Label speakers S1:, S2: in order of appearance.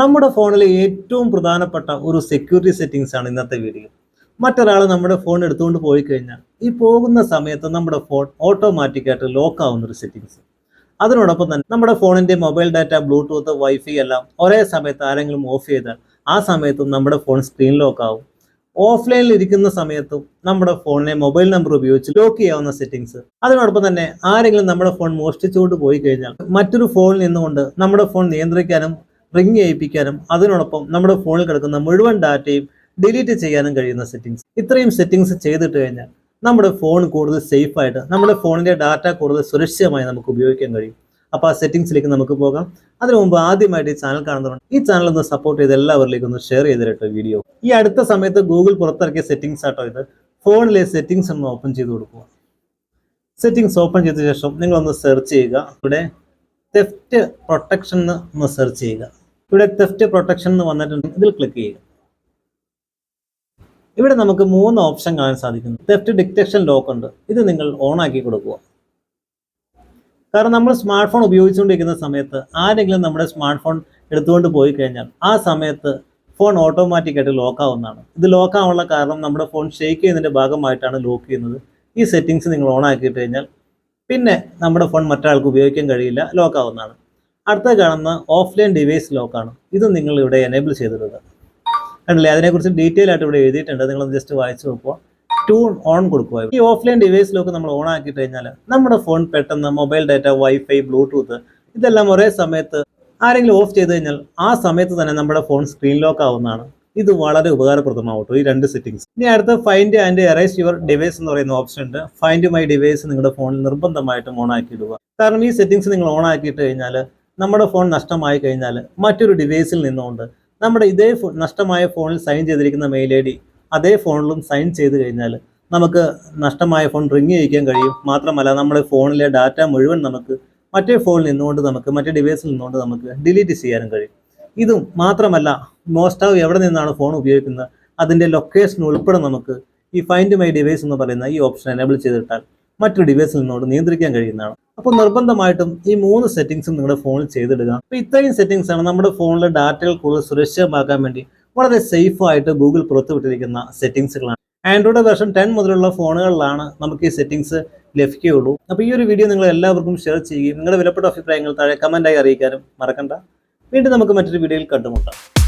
S1: നമ്മുടെ ഫോണിലെ ഏറ്റവും പ്രധാനപ്പെട്ട ഒരു സെക്യൂരിറ്റി സെറ്റിങ്സ് ആണ് ഇന്നത്തെ വീഡിയോ മറ്റൊരാൾ നമ്മുടെ ഫോൺ എടുത്തുകൊണ്ട് പോയി കഴിഞ്ഞാൽ ഈ പോകുന്ന സമയത്ത് നമ്മുടെ ഫോൺ ഓട്ടോമാറ്റിക്കായിട്ട് ലോക്ക് ആവുന്ന ഒരു സെറ്റിങ്സ് അതിനോടൊപ്പം തന്നെ നമ്മുടെ ഫോണിന്റെ മൊബൈൽ ഡാറ്റ ബ്ലൂടൂത്ത് വൈഫൈ എല്ലാം ഒരേ സമയത്ത് ആരെങ്കിലും ഓഫ് ചെയ്താൽ ആ സമയത്തും നമ്മുടെ ഫോൺ സ്ക്രീൻ ലോക്ക് ആവും. ഓഫ്ലൈനിൽ ഇരിക്കുന്ന സമയത്തും നമ്മുടെ ഫോണിനെ മൊബൈൽ നമ്പർ ഉപയോഗിച്ച് ലോക്ക് ചെയ്യാവുന്ന സെറ്റിങ്സ് അതിനോടൊപ്പം തന്നെ ആരെങ്കിലും നമ്മുടെ ഫോൺ മോഷ്ടിച്ചുകൊണ്ട് പോയി കഴിഞ്ഞാൽ മറ്റൊരു ഫോണിൽ നിന്നുകൊണ്ട് നമ്മുടെ ഫോൺ നിയന്ത്രിക്കാനും റിങ് ചെയ്യിപ്പിക്കാനും അതിനോടൊപ്പം നമ്മുടെ ഫോണിൽ കിടക്കുന്ന മുഴുവൻ ഡാറ്റയും ഡിലീറ്റ് ചെയ്യാനും കഴിയുന്ന സെറ്റിങ്സ് ഇത്രയും സെറ്റിങ്സ് ചെയ്തിട്ട് കഴിഞ്ഞാൽ നമ്മുടെ ഫോൺ കൂടുതൽ സേഫ് ആയിട്ട് നമ്മുടെ ഫോണിന്റെ ഡാറ്റ കൂടുതൽ സുരക്ഷിതമായി നമുക്ക് ഉപയോഗിക്കാൻ കഴിയും. അപ്പോൾ ആ സെറ്റിങ്സിലേക്ക് നമുക്ക് പോകാം. അതിനു മുമ്പ് ആദ്യമായിട്ട് ഈ ചാനൽ കാണുന്നതുകൊണ്ട് ഈ ചാനൽ ഒന്ന് സപ്പോർട്ട് ചെയ്ത് എല്ലാവരിലേക്കും ഒന്ന് ഷെയർ ചെയ്തിട്ട് വീഡിയോ ഈ അടുത്ത സമയത്ത് ഗൂഗിൾ പുറത്തിറക്കിയ സെറ്റിംഗ്സ് ആട്ടോ ഇത്. ഫോണിലെ സെറ്റിംഗ്സ് ഒന്ന് ഓപ്പൺ ചെയ്ത് കൊടുക്കുക. സെറ്റിംഗ്സ് ഓപ്പൺ ചെയ്ത ശേഷം നിങ്ങളൊന്ന് സെർച്ച് ചെയ്യുക. ഇവിടെ തെഫ്റ്റ് പ്രൊട്ടക്ഷൻ എന്ന് ഒന്ന് സെർച്ച് ചെയ്യുക. ഇവിടെ തെഫ്റ്റ് പ്രൊട്ടക്ഷൻ എന്ന് വന്നിട്ടുണ്ട്. ഇതിൽ ക്ലിക്ക് ചെയ്യുക. ഇവിടെ നമുക്ക് മൂന്ന് ഓപ്ഷൻ കാണാൻ സാധിക്കുന്നു. തെഫ്റ്റ് ഡിറ്റക്ഷൻ ലോക്ക് ഉണ്ട്. ഇത് നിങ്ങൾ ഓൺ ആക്കി കൊടുക്കുക. കാരണം നമ്മൾ സ്മാർട്ട് ഫോൺ ഉപയോഗിച്ചുകൊണ്ടിരിക്കുന്ന സമയത്ത് ആരെങ്കിലും നമ്മുടെ സ്മാർട്ട് ഫോൺ എടുത്തുകൊണ്ട് പോയി കഴിഞ്ഞാൽ ആ സമയത്ത് ഫോൺ ഓട്ടോമാറ്റിക്കായിട്ട് ലോക്ക് ആവുന്നതാണ്. ഇത് ലോക്ക് ആവാനുള്ള കാരണം നമ്മുടെ ഫോൺ ഷെയ്ക്ക് ചെയ്യുന്നതിന്റെ ഭാഗമായിട്ടാണ് ലോക്ക് ചെയ്യുന്നത്. ഈ സെറ്റിങ്സ് നിങ്ങൾ ഓൺ ആക്കിയിട്ട് കഴിഞ്ഞാൽ പിന്നെ നമ്മുടെ ഫോൺ മറ്റൊരാൾക്ക് ഉപയോഗിക്കാൻ കഴിയില്ല ലോക്ക് ആവുന്നതാണ്. അടുത്ത കാണുന്ന ഓഫ്ലൈൻ ഡിവൈസ് ലോക്കാണ് ഇത് നിങ്ങൾ ഇവിടെ എനേബിൾ ചെയ്തിടുക കണ്ടില്ലേ? അതിനെക്കുറിച്ച് ഡീറ്റെയിൽ ആയിട്ട് ഇവിടെ എഴുതിയിട്ടുണ്ട്. നിങ്ങളൊന്ന് ജസ്റ്റ് വായിച്ചു നോക്കുക. ടൂൺ ഓൺ കൊടുക്കുക. ഈ ഓഫ്ലൈൻ ഡിവൈസ് ലോക്ക് നമ്മൾ ഓൺ ആക്കി കഴിഞ്ഞാൽ നമ്മുടെ ഫോൺ പെട്ടെന്ന് മൊബൈൽ ഡാറ്റ വൈഫൈ ബ്ലൂടൂത്ത് ഇതെല്ലാം ഒരേ സമയത്ത് ആരെങ്കിലും ഓഫ് ചെയ്ത് കഴിഞ്ഞാൽ ആ സമയത്ത് തന്നെ നമ്മുടെ ഫോൺ സ്ക്രീൻ ലോക്ക് ആവുന്നതാണ്. ഇത് വളരെ ഉപകാരപ്രദമാവട്ടോ ഈ രണ്ട് സെറ്റിംഗ്സ് ഇനി അടുത്ത find and erase your device എന്ന് പറയുന്ന ഓപ്ഷൻ ഉണ്ട്. ഫൈൻഡ് മൈ ഡിവൈസ് നിങ്ങളുടെ ഫോണിൽ നിർബന്ധമായിട്ടും ഓൺ ആക്കി ഇടുക. കാരണം ഈ സെറ്റിംഗ്സ് നിങ്ങൾ ഓൺ ആക്കിയിട്ട് കഴിഞ്ഞാൽ നമ്മുടെ ഫോൺ നഷ്ടമായി കഴിഞ്ഞാൽ മറ്റൊരു ഡിവൈസിൽ നിന്നുകൊണ്ട് നമ്മുടെ ഇതേ നഷ്ടമായ ഫോണിൽ സൈൻ ചെയ്തിരിക്കുന്ന മെയിൽ ഐ ഡി അതേ ഫോണിലും സൈൻ ചെയ്ത് കഴിഞ്ഞാൽ നമുക്ക് നഷ്ടമായ ഫോൺ റിങ് ചെയ്യിക്കാൻ കഴിയും. മാത്രമല്ല നമ്മുടെ ഫോണിലെ ഡാറ്റ മുഴുവൻ നമുക്ക് മറ്റേ ഫോണിൽ നിന്നുകൊണ്ട് നമുക്ക് മറ്റേ ഡിവൈസിൽ നിന്നുകൊണ്ട് നമുക്ക് ഡിലീറ്റ് ചെയ്യാനും കഴിയും. ഇതും മാത്രമല്ല മോസ്റ്റാവ് എവിടെ നിന്നാണ് ഫോൺ ഉപയോഗിക്കുന്നത്? അതിന്റെ ലൊക്കേഷൻ ഉൾപ്പെടെ നമുക്ക് ഈ ഫൈൻഡ് മൈ ഡിവൈസ് എന്ന് പറയുന്ന ഈ ഓപ്ഷൻ എനേബിൾ ചെയ്തിട്ടാൽ മറ്റൊരു ഡിവൈസിൽ നിന്നുകൊണ്ട് നിയന്ത്രിക്കാൻ കഴിയുന്നതാണ്. അപ്പോൾ നിർബന്ധമായിട്ടും ഈ മൂന്ന് സെറ്റിംഗ്സും നിങ്ങളുടെ ഫോണിൽ ചെയ്തിടുക. അപ്പോൾ ഇത്രയും സെറ്റിംഗ്സ് ആണ് നമ്മുടെ ഫോണിലെ ഡാറ്റകൾ കൂടുതൽ സുരക്ഷിതമാക്കാൻ വേണ്ടി വളരെ സേഫ് ആയിട്ട് ഗൂഗിൾ പുറത്തുവിട്ടിരിക്കുന്ന സെറ്റിംഗ്സുകളാണ് ആൻഡ്രോയിഡ് വെർഷൻ ടെൻ മുതലുള്ള ഫോണുകളിലാണ് നമുക്ക് ഈ സെറ്റിംഗ്സ് ലഭിക്കുകയുള്ളൂ. അപ്പോൾ ഈ ഒരു വീഡിയോ നിങ്ങൾ എല്ലാവർക്കും ഷെയർ ചെയ്യുകയും നിങ്ങളുടെ വിലപ്പെട്ട അഭിപ്രായങ്ങൾ താഴെ കമന്റായി അറിയിക്കാനും മറക്കണ്ട. വീണ്ടും നമുക്ക് മറ്റൊരു വീഡിയോയിൽ കണ്ടുമുട്ടാം.